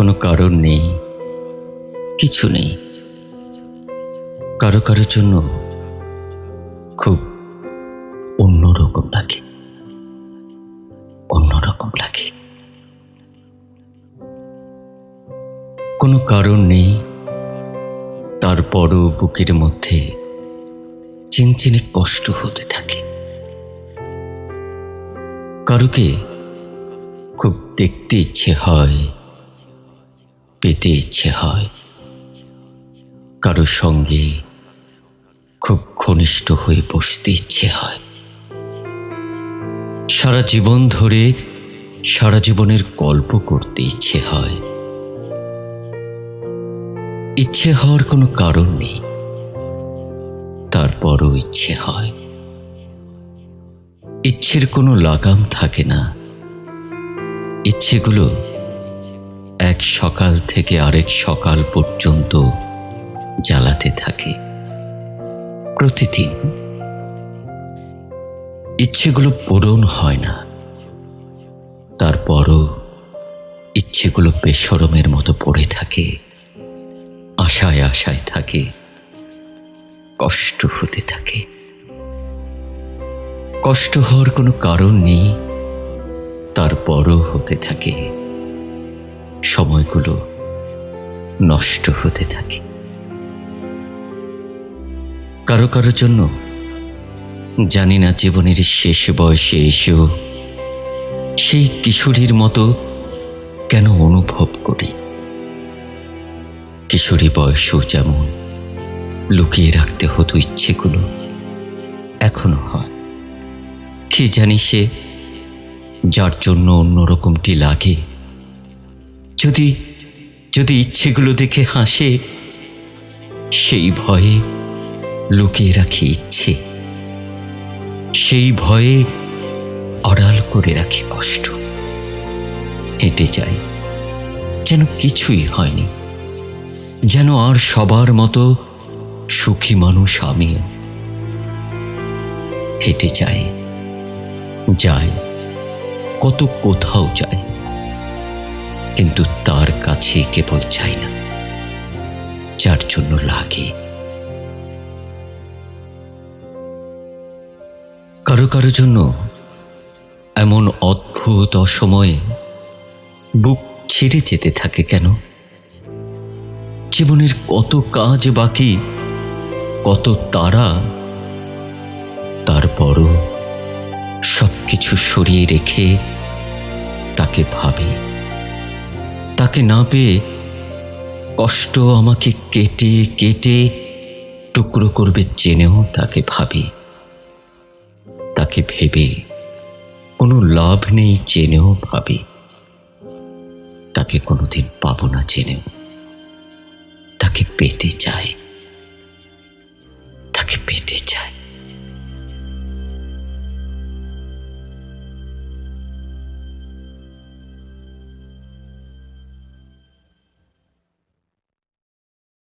কোনো কারণ নেই, কিছু নেই। কারও কারোর জন্য খুব অন্যরকম লাগে অন্যরকম লাগে। কোনো কারণ নেই, তারপরও বুকের মধ্যে চিনচিনে কষ্ট হতে থাকে। কারুকে খুব দেখতে ইচ্ছে হয় পেতে ইচ্ছে হয়। কারও সঙ্গে খুব ঘনিষ্ঠ হয়ে বসতে ইচ্ছে হয়। সারা জীবন ধরে সারা জীবনের গল্প করতে ইচ্ছে হয়। ইচ্ছে হওয়ার কোনো কারণ নেই। তারপরও ইচ্ছে হয়। ইচ্ছের কোনো লাগাম থাকে না। ইচ্ছেগুলো এক সকাল থেকে আরেক সকাল পর্যন্ত জ্বালাতে থাকে। প্রতিদিন। ইচ্ছেগুলো পূরণ হয় না। তারপরও ইচ্ছেগুলো বেসরমের মতো পড়ে থাকে। আশায় আশায় থাকে। কষ্ট হতে থাকে। কষ্ট হওয়ার কোনো কারণ নেই। তারপরও হতে থাকে। সময়গুলো নষ্ট হতে থাকে। কারও কারও জন্য জানি না জীবনের শেষ বয়সে এসেও সেই কিশোরীর মতো কেন অনুভব করি। কিশোরী বয়সেও যেমন লুকিয়ে রাখতে হতো ইচ্ছেগুলো, এখনও হয়। কে জানি সে যার জন্য অন্যরকমটি লাগে যদি যদি ইচ্ছেগুলো দেখে হাসে, সেই ভয়ে লুকিয়ে রাখি ইচ্ছে। সেই ভয়ে আড়াল করে রাখি কষ্ট। হেঁটে যাই যেন কিছুই হয়নি। যেন আর সবার মতো সুখী মানুষ আমিও। হেঁটে যাই যায়, কত কোথাও যায়। কিন্তু তার কাছে কেবল চাই না। যার জন্য লাগে। কারও কারও জন্য এমন অদ্ভুত অসময়ে বুক ছেড়ে যেতে থাকে কেন? জীবনের কত কাজ বাকি, কত তারা, তারপরও সব কিছু সরিয়ে রেখে তাকে ভাবি। তাকে না পেয়ে কষ্ট আমাকে কেটে কেটে টুকরো করবে জেনেও তাকে ভাবি। তাকে ভেবে কোনো লাভ নেই জেনেও ভাবি। তাকে কোনোদিন পাবো না জেনেও। তাকে পেতে চায় তাকে পেতে চায়